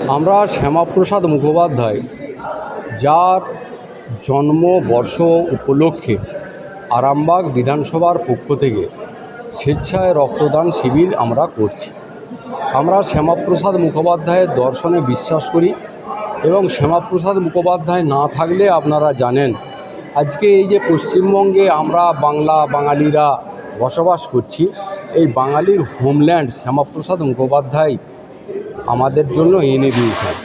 আমরা শ্যামাপ্রসাদ মুখোপাধ্যায়, যার জন্মবর্ষ উপলক্ষে আরামবাগ বিধানসভার পক্ষ থেকে স্বেচ্ছায় রক্তদান শিবির আমরা করছি। আমরা শ্যামাপ্রসাদ মুখোপাধ্যায়ের দর্শনে বিশ্বাস করি এবং শ্যামাপ্রসাদ মুখোপাধ্যায় না থাকলে আপনারা জানেন, আজকে এই যে পশ্চিমবঙ্গে আমরা বাংলা বাঙালিরা বসবাস করছি, এই বাঙালির হোমল্যান্ড শ্যামাপ্রসাদ মুখোপাধ্যায় আমাদের জন্য এনে দিয়েছেন।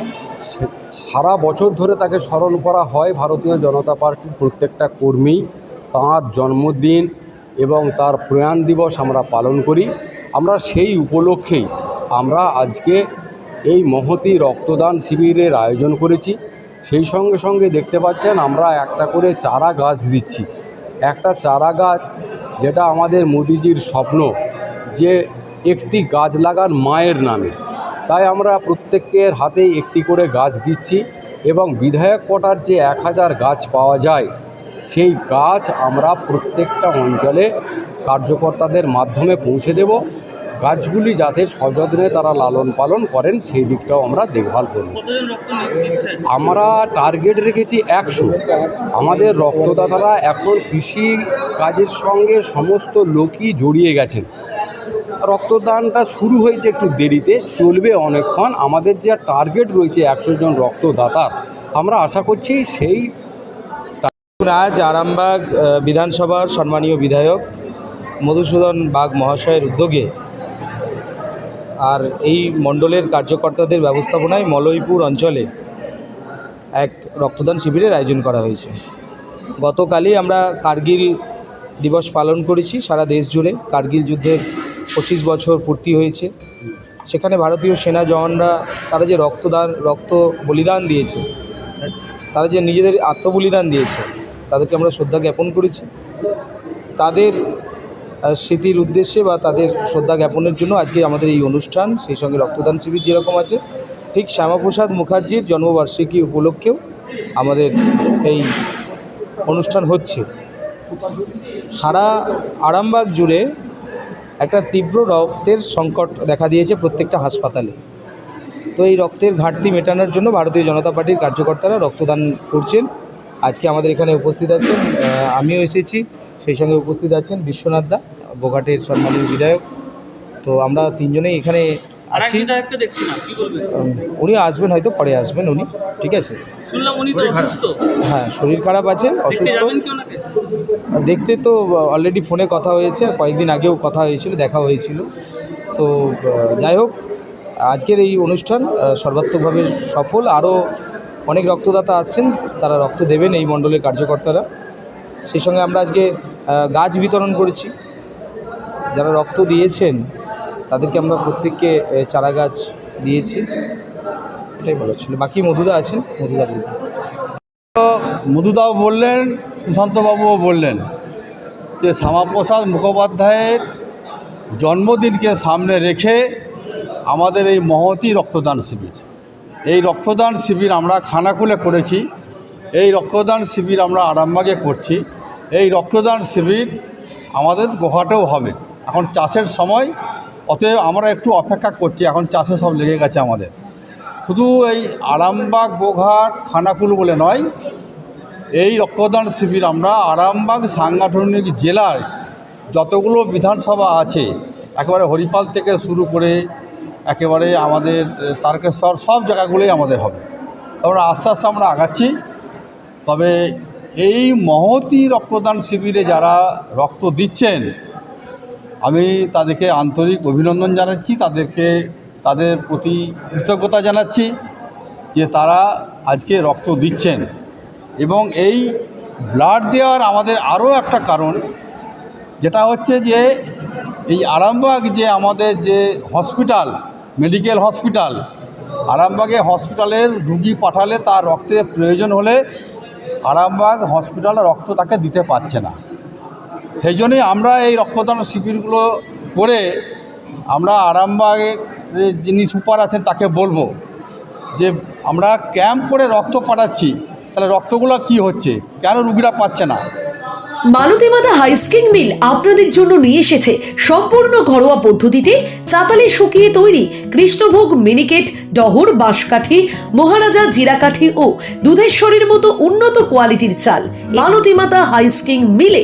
সারা বছর ধরে তাকে স্মরণ করা হয় ভারতীয় জনতা পার্টির প্রত্যেকটা কর্মী, তাঁর জন্মদিন এবং তার প্রয়াণ দিবস আমরা পালন করি। আমরা সেই উপলক্ষেই আমরা আজকে এই মহতি রক্তদান শিবিরের আয়োজন করেছি। সেই সঙ্গে সঙ্গে দেখতে পাচ্ছেন আমরা একটা করে চারা গাছ দিচ্ছি। একটা চারা গাছ যেটা আমাদের মোদিজির স্বপ্ন যে একটি গাছ লাগান মায়ের নামে। তাই আমরা প্রত্যেকের হাতেই একটি করে গাছ দিচ্ছি এবং বিধায়ক কোটার যে এক হাজার গাছ পাওয়া যায় সেই গাছ আমরা প্রত্যেকটা অঞ্চলে কার্যকর্তাদের মাধ্যমে পৌঁছে দেব। গাছগুলি যাতে সযত্নে তারা লালন পালন করেন সেই দিকটাও আমরা দেখভাল করব। আমরা টার্গেট রেখেছি একশো। আমাদের রক্তদাতারা এখন কৃষি কাজের সঙ্গে সমস্ত লোকই জড়িয়ে গেছেন। রক্তদানটা শুরু হয়েছে একটু দেরিতে, চলবে অনেকক্ষণ। আমাদের যে টার্গেট রয়েছে একশো জন রক্তদাতার আমরা আশা করছি সেই আজ আরামবাগ বিধানসভার সম্মানীয় বিধায়ক মধুসূদন বাগ মহাশয়ের উদ্যোগে আর এই মণ্ডলের কার্যকর্তাদের ব্যবস্থাপনায় মলয়পুর অঞ্চলে এক রক্তদান শিবিরের আয়োজন করা হয়েছে। গতকালই আমরা কার্গিল দিবস পালন করেছি সারা দেশ জুড়ে। কার্গিল যুদ্ধের পঁচিশ বছর পূর্তি হয়েছে। সেখানে ভারতীয় সেনা জওয়ানরা, তারা যে রক্তদান, রক্ত বলিদান দিয়েছে, তারা যে নিজেদের আত্মবলিদান দিয়েছে, তাদেরকে আমরা শ্রদ্ধা জ্ঞাপন করেছি। তাদের স্মৃতির উদ্দেশ্যে বা তাদের শ্রদ্ধা জ্ঞাপনের জন্য আজকে আমাদের এই অনুষ্ঠান, সেই সঙ্গে রক্তদান শিবির যেরকম আছে, ঠিক শ্যামাপ্রসাদ মুখার্জির জন্মবার্ষিকী উপলক্ষেও আমাদের এই অনুষ্ঠান হচ্ছে। সারা আরামবাগ জুড়ে একটা তীব্র রক্তের সংকট দেখা দিয়েছে প্রত্যেকটা হাসপাতালে। তো এই রক্তের ঘাটতি মেটানোর জন্য ভারতীয় জনতা পার্টির কার্যকর্তারা রক্তদান করছেন। আজকে আমাদের এখানে উপস্থিত আছেন আমিও এসেছি। সেই সঙ্গে উপস্থিত আছেন বিশ্বনাথ দা, বোঘাটের সম্মানীয় বিধায়ক। তো আমরা তিনজনেই এখানে আছি। বিধায়ককে দেখছি না কি বলবেন? উম, উনি আসবেন হয়তো পরে আসবেন উনি ঠিক আছে? শুনলাম উনি তো অসুস্থ। হ্যাঁ শরীর খারাপ আছে অসুস্থ। দেখতে তো অলরেডি ফোনে কথা হয়েছে কয়েকদিন আগেও কথা হয়েছিল দেখা হয়েছিল। তো যাই হোক আজকের এই অনুষ্ঠান সর্বাত্মকভাবে সফল। আরও অনেক রক্তদাতা আসছেন তারা রক্ত দেবেন এই মণ্ডলের কার্যকর্তারা। সেই সঙ্গে আমরা আজকে গাছ বিতরণ করেছি। যারা রক্ত দিয়েছেন তাদেরকে আমরা প্রত্যেককে চারা গাছ দিয়েছি। এটাই বলা ছিল। বাকি মধুদা আছেন? মধুদা বলবেন মধুদাও বললেন, সুশান্তবাবুও বললেন যে শ্যামাপ্রসাদ মুখোপাধ্যায়ের জন্মদিনকে সামনে রেখে আমাদের এই মহতি রক্তদান শিবির। এই রক্তদান শিবির আমরা খানাকুলে করেছি। এই রক্তদান শিবির আমরা আরামবাগে করছি। এই রক্তদান শিবির আমাদের গোহাটেও হবে। এখন চাষের সময় অতএব আমরা একটু অপেক্ষা করছি, এখন চাষে সব লেগে গেছে আমাদের। শুধু এই আরামবাগ, বোঘাট, খানাকুল বলে নয়, এই রক্তদান শিবির আমরা আরামবাগ, সাংগঠনিক জেলার যতগুলো বিধানসভা আছে, একেবারে হরিপাল থেকে শুরু করে একেবারে আমাদের তারকেশ্বর, সব জায়গাগুলোই আমাদের হবে। আমরা আস্তে আস্তে আমরা আগাচ্ছি। তবে এই মহতি রক্তদান শিবিরে যারা রক্ত দিচ্ছেন আমি তাদেরকে আন্তরিক অভিনন্দন জানাচ্ছি, তাদেরকে, তাদের প্রতি কৃতজ্ঞতা জানাচ্ছি যে তারা আজকে রক্ত দিচ্ছেন। এবং এই ব্লাড দেওয়ার আমাদের আরও একটা কারণ, যেটা হচ্ছে যে এই আরামবাগ যে আমাদের যে হসপিটাল, মেডিকেল হসপিটাল, আরামবাগে হসপিটালের রুগী পাঠালে তার রক্তের প্রয়োজন হলে আরামবাগ হসপিটাল রক্ত তাকে দিতে পারছে না। সেই জন্যই আমরা এই রক্তদান শিবিরগুলো করে আমরা আরামবাগের যিনি সুপার আছেন তাকে বলব যে আমরা ক্যাম্প করে রক্ত পাঠাচ্ছি, তাহলে রক্তগুলো কি হচ্ছে? কেন রুগীরা পাচ্ছে না? মালতী মাতা হাইস্কিং মিল আপনাদের জন্য নিয়ে এসেছে সম্পূর্ণ ঘরোয়া পদ্ধতিতে চাতালে শুকিয়ে তৈরি কৃষ্ণভোগ মিনিকেট, ডহর, বাঁশকাঠি, মহারাজা জিরাকাঠি ও দুধেশ্বরীর মতো উন্নত কোয়ালিটির চাল। মালতী মাতা হাইস্কিং মিলে